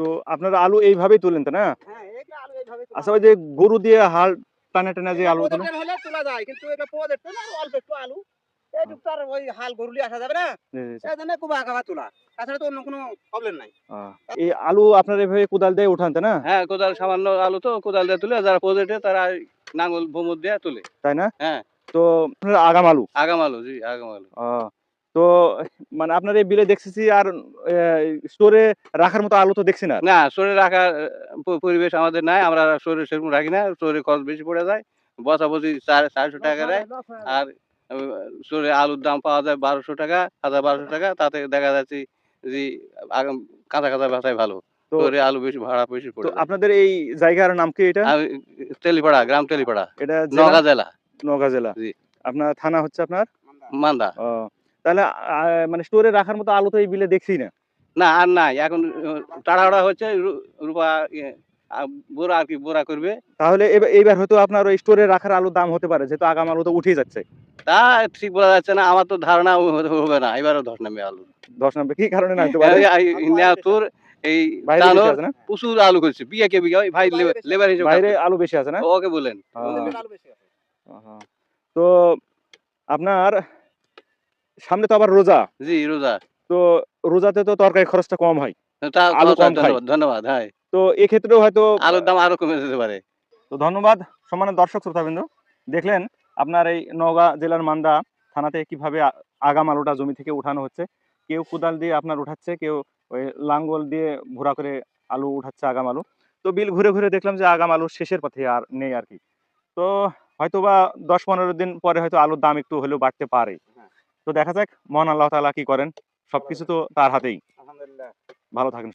তো আপনারা আলু এইভাবেই তোলেন তো না? হ্যাঁ আচ্ছা ওই যে গরু দিয়ে হাল টানা টানা যে আলু তোলেন তোলা যায় কিন্তু এটা পোদের তো না অল্প একটু আলু। এইটুকু তো আর ওই হাল আসা যাবে না? জি, জি, জি। এই জন্য কুবা আঁকা তোলা। তো অন্য কোনো প্রবলেম নাই। এই আলু আপনারা এভাবে কোদাল দিয়ে উঠান না? হ্যাঁ কোদাল সামান্য আলু তো কোদাল দিয়ে তুলে যারা প্রজেক্টে তারা নাঙ্গল দিয়ে তুলে। তাই না? হ্যাঁ। তো আপনারা আগাম আলু? আগাম আলু জি আগাম আলু। তো মানে আপনার এই বিলে দেখতেছি আর স্টোরে রাখার মতো আলু তো দেখছি না। না শরীর রাখার পরিবেশ আমাদের নাই আমরা শরীর সেরকম রাখি না শরীরে খরচ বেশি পড়ে যায় বসা বসি চার চারশো টাকা দেয় আর শরীরে আলুর দাম পাওয়া যায় বারোশো টাকা হাজার বারোশো টাকা তাতে দেখা যাচ্ছে যে কাঁচা কাঁচা বাসায় ভালো তো আলু বেশি ভাড়া বেশি তো পড়ে আপনাদের এই জায়গার নাম কি এটা? তেলিপাড়া গ্রাম তেলিপাড়া এটা নগা জেলা। নগা জেলা। জি। আপনার থানা হচ্ছে আপনার? মান্দা। ও, তাহলে মানে স্টোরে রাখার মতো আলু তো এই বিলে দেখছি না। না আর নাই। এখন তাড়াহুড়া হচ্ছে রূপা ইয়ে, বোরা আর কি বোরা করবে। তাহলে এবার- এইবার হয়তো আপনার ওই স্টোরে রাখার আলুর দাম হতে পারে যেহেতু আগাম আলু তো উঠেই যাচ্ছে। তা ঠিক বলা যাচ্ছে না আমার তো ধারণা হবে না এবারও ধস নামবে আলু। দশ নম্বর কি কারণে না হতে পারে? এই- এই প্রচুর আলু করছে বিঘা কে বিঘা ওই ভাই লেবার হিসেবে বাইরে আলু বেশি আছে না? ওকে বলেন। আহ, বেশি আছে। আহা। তো আপনার সামনে তো আবার রোজা। জি রোজা। তো রোজাতে তো তরকারি খরচটা কম হয়। আলু কম খায়। ধন্যবাদ হ্যাঁ। তো এক্ষেত্রেও হয়তো আলুর দাম আরও কমে যেতে পারে। তো ধন্যবাদ সম্মানের দর্শক শ্রোতাবৃন্দ। দেখলেন আপনার এই নওগাঁ জেলার মান্দা থানাতে কীভাবে আগাম আলুটা জমি থেকে উঠানো হচ্ছে। কেউ কোদাল দিয়ে আপনার উঠাচ্ছে কেউ ওই লাঙ্গল দিয়ে ঘোরা করে আলু উঠাচ্ছে আগাম আলু। তো বিল ঘুরে ঘুরে দেখলাম যে আগাম আলু শেষের পথে আর নেই আর কি। তো হয়তো বা দশ পনেরো দিন পরে হয়তো আলুর দাম একটু হলেও বাড়তে পারে। তো দেখা যাক মহান আল্লাহ তালা কি করেন। সবকিছু তো তার হাতেই। ভালো থাকেন।